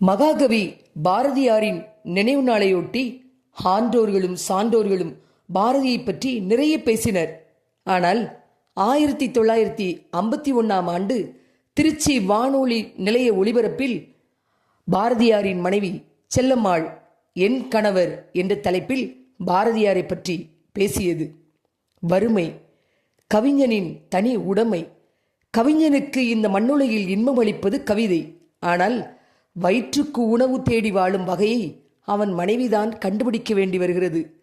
மகாகவி பாரதியாரின் நினைவு நாளையொட்டி ஆண்டோர்களும் சான்றோர்களும் பாரதியை பற்றி நிறைய பேசினர். ஆனால் ஆயிரத்தி தொள்ளாயிரத்தி ஐம்பத்தி ஒன்றாம் ஆண்டு திருச்சி வானொலி நிலைய ஒளிபரப்பில் பாரதியாரின் மனைவி செல்லம்மாள் என் கணவர் என்ற தலைப்பில் பாரதியாரை பற்றி பேசியது. வறுமை கவிஞனின் தனி உடைமை. கவிஞனுக்கு இந்த மண்ணுலகில் இன்பம் அளிப்பது கவிதை. ஆனால் வயிற்றுக்கு உணவு தேடி வாழும் வகையை அவன் மனைவிதான் கண்டுபிடிக்க வேண்டி வருகிறது.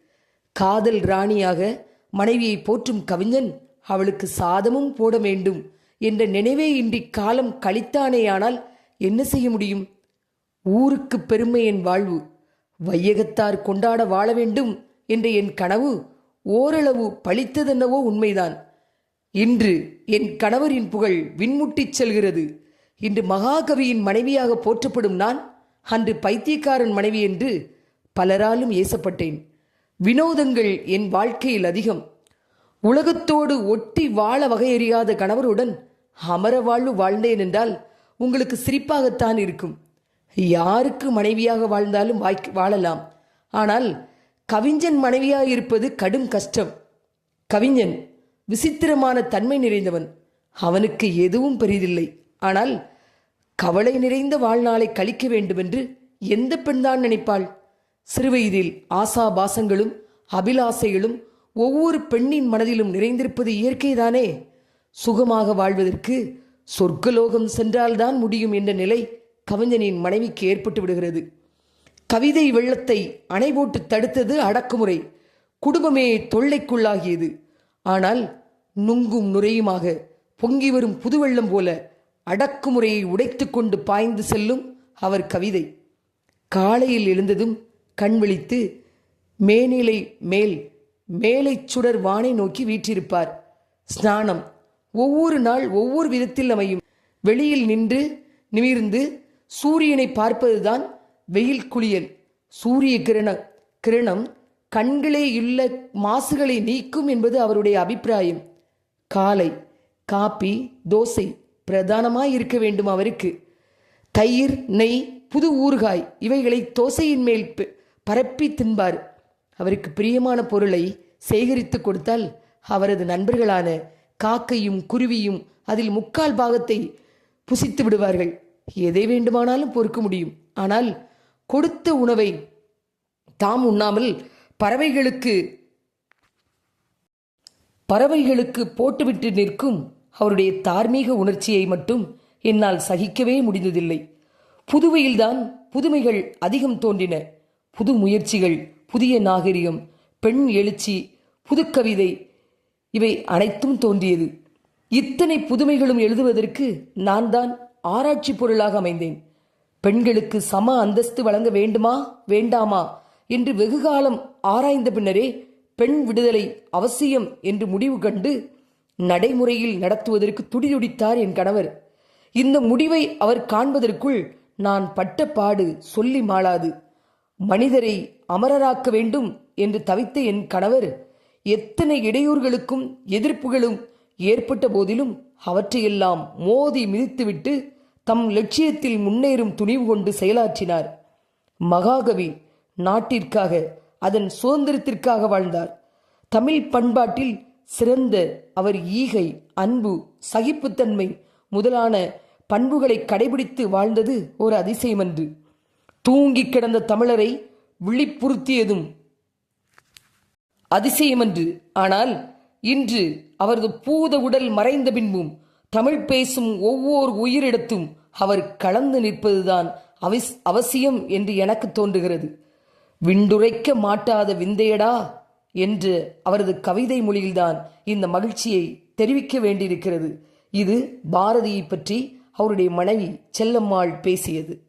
காதல் ராணியாக மனைவியை போற்றும் கவிஞன் அவளுக்கு சாதமும் போட வேண்டும் என்ற நினைவே இன்றி காலம் கழித்தானேயானால் என்ன செய்ய முடியும்? ஊருக்கு பெருமை என் வாழ்வு. வையகத்தார் கொண்டாட வாழ வேண்டும் என்ற என் கனவு ஓரளவு பழித்ததென்னவோ உண்மைதான். இன்று என் கணவரின் புகழ் விண்முட்டிச் செல்கிறது. இன்று மகாகவியின் மனைவியாக போற்றப்படும் நான் அன்று பைத்தியக்காரன் மனைவி என்று பலராலும் ஏசப்பட்டேன். வினோதங்கள் என் வாழ்க்கையில் அதிகம். உலகத்தோடு ஒட்டி வாழ வகையறியாத கணவருடன் அமர வாழ்வு வாழ்ந்தேன் என்றால் உங்களுக்கு சிரிப்பாகத்தான் இருக்கும். யாருக்கு மனைவியாக வாழ்ந்தாலும் வாய்க்கு வாழலாம். ஆனால் கவிஞன் மனைவியாக இருப்பது கடும் கஷ்டம். கவிஞன் விசித்திரமான தன்மை நிறைந்தவன். அவனுக்கு எதுவும் பெரிதில்லை. ஆனால் கவலை நிறைந்த வாழ்நாளை கழிக்க வேண்டுமென்று எந்த பெண்தான் நினைப்பாள்? சிறுவயதில் ஆசாபாசங்களும் அபிலாசைகளும் ஒவ்வொரு பெண்ணின் மனதிலும் நிறைந்திருப்பது இயற்கைதானே? சுகமாக வாழ்வதற்கு சொர்க்கலோகம் சென்றால்தான் முடியும் என்ற நிலை கவிஞனின் மனைவிக்கு ஏற்பட்டு விடுகிறது. கவிதை வெள்ளத்தை அணை போட்டு தடுத்தது அடக்குமுறை குடும்பமே தொல்லைக்குள்ளாகியது. ஆனால் நுங்கும் நுரையுமாக பொங்கி வரும் புதுவெள்ளம் போல அடக்குமுறையை உடைத்து கொண்டு பாய்ந்து செல்லும் அவர் கவிதை. காலையில் எழுந்ததும் கண் விழித்து மேனிலை மேல் மேலை சுடர் வானை நோக்கி வீற்றிருப்பார். ஸ்நானம். ஒவ்வொரு நாள் ஒவ்வொரு விதத்தில் அமையும். வெளியில் நின்று நிமிர்ந்து சூரியனை பார்ப்பதுதான் வெயில் குளியல். சூரிய கிரண கிரணம் கண்களே உள்ள மாசுகளை நீக்கும் என்பது அவருடைய அபிப்பிராயம். காலை. காப்பி தோசை. பிரதானமாக இருக்க வேண்டும் அவருக்கு. தயிர் நெய் புது ஊறுகாய் இவைகளை தோசையின் மேல் பரப்பி தின்பார். அவருக்கு பிரியமான பொருளை சேகரித்து கொடுத்தால் அவரது நண்பர்களான காக்கையும் குருவியும் அதில் முக்கால் பாகத்தை புசித்து விடுவார்கள். எதை வேண்டுமானாலும் பொறுக்க முடியும். ஆனால் கொடுத்த உணவை தாம் உண்ணாமல் பறவைகளுக்கு பறவைகளுக்கு போட்டுவிட்டு நிற்கும் அவருடைய தார்மீக உணர்ச்சியை மட்டும் என்னால் சகிக்கவே முடிந்ததில்லை. புதுவையில்தான் புதுமைகள் அதிகம் தோன்றின. புது முயற்சிகள் புதிய நாகரிகம் பெண் எழுச்சி புதுக்கவிதை இவை அனைத்தும் தோன்றியது. இத்தனை புதுமைகளும் எழுதுவதற்கு நான் தான் ஆராய்ச்சி பொருளாக அமைந்தேன். பெண்களுக்கு சம அந்தஸ்து வழங்க வேண்டுமா வேண்டாமா என்று வெகுகாலம் ஆராய்ந்த பின்னரே பெண் விடுதலை அவசியம் என்று முடிவு கண்டு நடைமுறையில் நடத்துவதற்கு துடிதுடித்தார் என் கணவர். இந்த முடிவை அவர் காண்பதற்குள் நான் பட்ட பாடு சொல்லி மாளாது. மனிதரை அமரராக்க வேண்டும் என்று தவித்த என் கணவர் எத்தனை இடையூறுகளுக்கும் எதிர்ப்புகளும் ஏற்பட்ட போதிலும் அவற்றையெல்லாம் மோதி மிதித்துவிட்டு தம் லட்சியத்தில் முன்னேறும் துணிவு கொண்டு செயலாற்றினார். மகாகவி நாட்டிற்காக அதன் சுதந்திரத்திற்காக வாழ்ந்தார். தமிழ் பண்பாட்டில் சிறந்த அவர் ஈகை அன்பு சகிப்புத்தன்மை முதலான பண்புகளை கடைபிடித்து வாழ்ந்தது ஒரு அதிசயமன்று தூங்கி கிடந்த தமிழரை விழிப்புறுத்தியதும் அதிசயமன்று ஆனால் இன்று அவரது பூத உடல் மறைந்த பின்பும் தமிழ் பேசும் ஒவ்வொரு உயிரிடத்தும் அவர் கலந்து நிற்பதுதான் அவசியம் என்று எனக்கு தோன்றுகிறது. விண்டுரைக்க மாட்டாத விந்தையடா! என்று அவரது கவிதை மொழியில்தான் இந்த மகிழ்ச்சியை தெரிவிக்க வேண்டியிருக்கிறது. இது பாரதியை பற்றி அவருடைய மனைவி செல்லம்மாள் பேசியது.